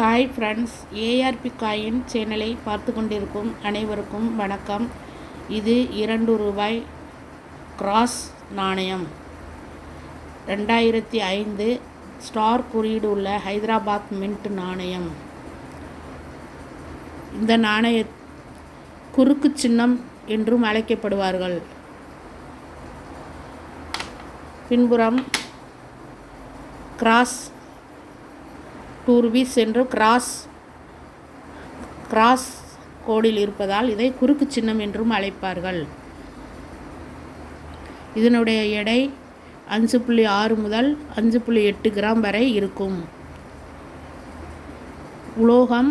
Hi friends ARP coin சேனலை பார்த்து கொண்டிருக்கும் அனைவருக்கும் வணக்கம். இது இரண்டு ரூபாய் கிராஸ் நாணயம். ரெண்டாயிரத்தி ஐந்து ஸ்டார் குறியீடு உள்ள ஹைதராபாத் மின்ட் நாணயம். இந்த நாணய குறுக்கு சின்னம் என்றும் அழைக்கப்படுவார்கள். பின்புறம் கிராஸ் டூ ருபீஸ் என்று கிராஸ் கிராஸ் கோடில் இருப்பதால் இதை குறுக்கு சின்னம் என்றும் அழைப்பார்கள். இதனுடைய எடை அஞ்சு புள்ளி ஆறு முதல் அஞ்சு புள்ளி எட்டு கிராம் வரை இருக்கும். உலோகம்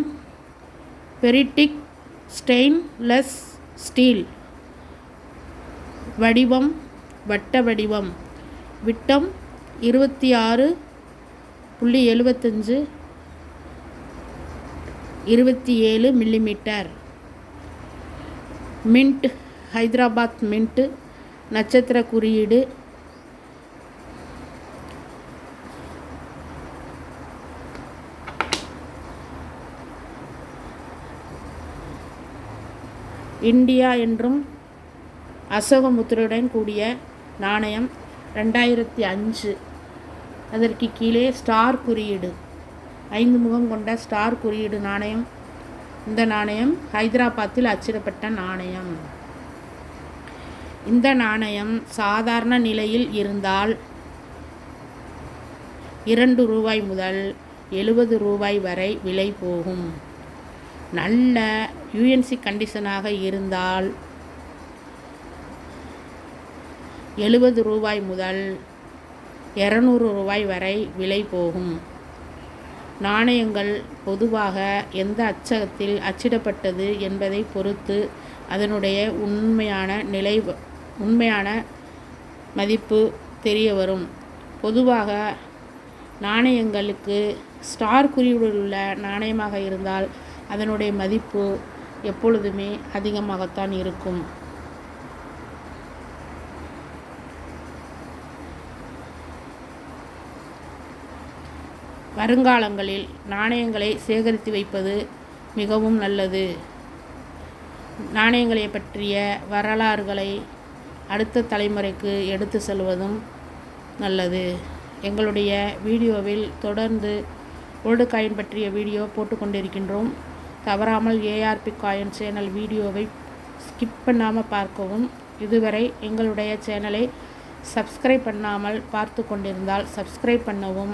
பெரிட்டிக் ஸ்டெயின்லெஸ் ஸ்டீல். வடிவம் வட்ட வடிவம். விட்டம் இருபத்தி ஆறு புள்ளி எழுபத்தஞ்சு இருபத்தி ஏழு மில்லிமீட்டர் மின்ட் ஹைதராபாத் மின்ட் நட்சத்திர குறியீடு. இந்தியா என்றும் அசோகமுத்திரையுடன் கூடிய நாணயம் ரெண்டாயிரத்தி அஞ்சு. அதற்கு கீழே ஸ்டார் குறியீடு. ஐந்து முகம் கொண்ட ஸ்டார் குறியீடு நாணயம். இந்த நாணயம் ஹைதராபாத்தில் அச்சிடப்பட்ட நாணயம். இந்த நாணயம் சாதாரண நிலையில் இருந்தால் இரண்டு ரூபாய் முதல் எழுபது ரூபாய் வரை விலை போகும். நல்ல யூஎன்சி கண்டிஷனாக இருந்தால் எழுபது ரூபாய் முதல் இரநூறு ரூபாய் வரை விலை போகும். நாணயங்கள் பொதுவாக எந்த அச்சகத்தில் அச்சிடப்பட்டது என்பதை பொறுத்து அதனுடைய உண்மையான நிலை உண்மையான மதிப்பு தெரிய வரும் பொதுவாக நாணயங்களுக்கு ஸ்டார் உள்ள நாணயமாக இருந்தால் அதனுடைய மதிப்பு எப்பொழுதுமே அதிகமாகத்தான் இருக்கும். வருங்காலங்களில் நாணயங்களை சேகரித்து வைப்பது மிகவும் நல்லது. நாணயங்களை பற்றிய வரலாறுகளை அடுத்த தலைமுறைக்கு எடுத்து செல்வதும் நல்லது. எங்களுடைய வீடியோவில் தொடர்ந்து ஓல்டு காயின் பற்றிய வீடியோ போட்டுக்கொண்டிருக்கின்றோம் தவறாமல் ஏஆர்பி காயின் சேனல் வீடியோவை ஸ்கிப் பண்ணாமல் பார்க்கவும். இதுவரை எங்களுடைய சேனலை சப்ஸ்கிரைப் பண்ணாமல் பார்த்து கொண்டிருந்தால் சப்ஸ்கிரைப் பண்ணவும்.